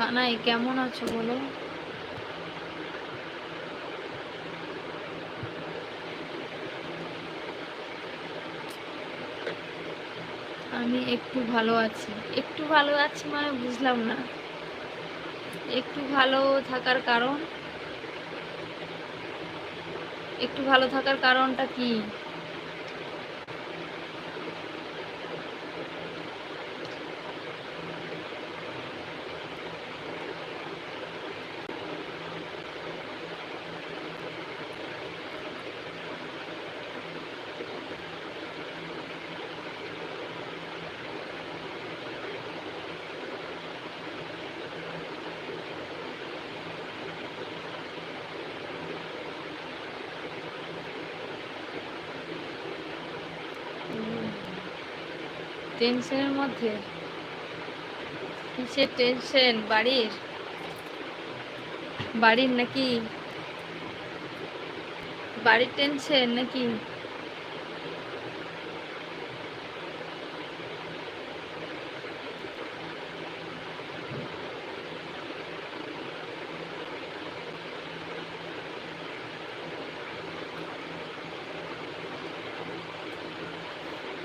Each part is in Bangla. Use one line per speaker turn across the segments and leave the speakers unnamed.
কানাই, কেমন আছো বলো? আমি একটু ভালো আছি। একটু ভালো আছি মানে বুঝলাম না। একটু ভালো থাকার কারণ? একটু ভালো থাকার কারণটা কি? টেনশনের মধ্যে? কিসের টেনশন? বাড়ির? বাড়ির নাকি? বাড়ির টেনশন নাকি?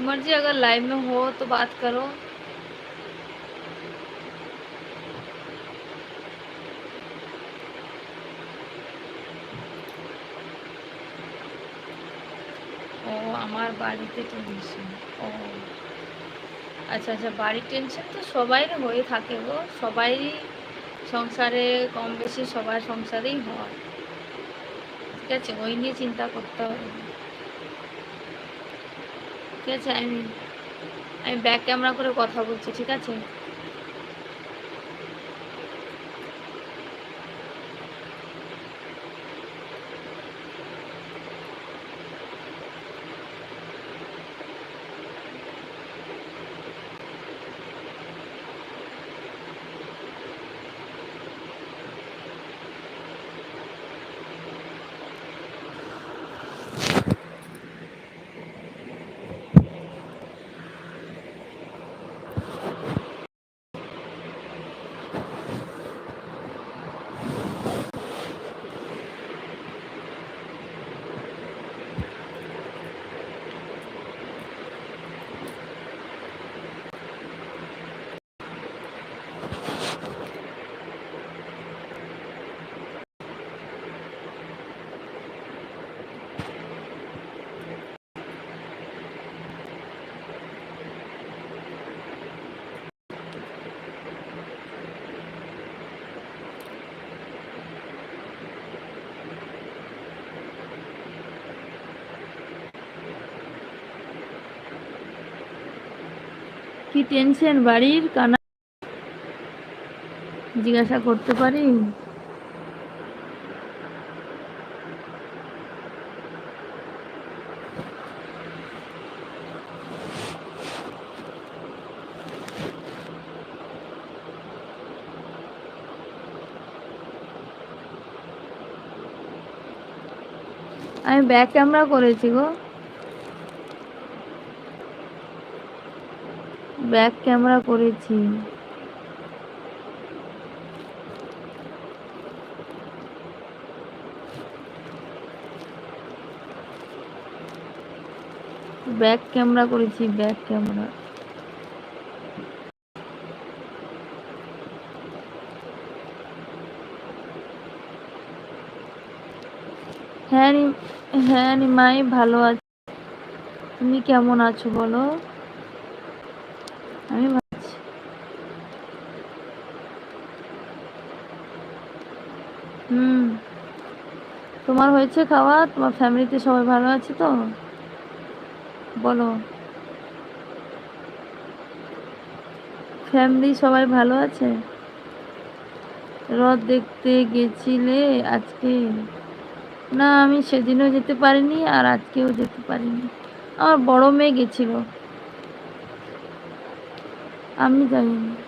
मर्जी अगर लाइव में हो तो बात करो ও আমার বাড়িতে টেনশন ও আচ্ছা আচ্ছা বাড়ির টেনশন তো সবাই হয়ে থাকে গো সবাই সংসারে কম বেশি সবার সংসারেই হয় ঠিক আছে ওই নিয়ে চিন্তা করতে হবে না ঠিক আছে আমি আমি ব্যাক ক্যামেরা করে কথা বলছি ঠিক আছে? কি টেনশন বাড়ির? কানা জিজ্ঞাসা করতে পারি? আমি ব্যাক ক্যামেরা করেছি গো। ব্যাক ক্যামেরা করেছি। ব্যাক ক্যামেরা করেছি, ব্যাক ক্যামেরা। হ্যাঁ হ্যাঁ নিমাই ভালো আছি তুমি কেমন আছো বলো? আমি হুম। তোমার হয়েছে খাওয়া? তোমার ফ্যামিলিতে সবাই ভালো আছে তো? বলো। ফ্যামিলি সবাই ভালো আছে? রথ দেখতে গেছিলে আজকে? না, আমি সেদিনও যেতে পারিনি আর আজকেও যেতে পারিনি। আমার বড় মেয়ে গেছিল। আমি যাইনি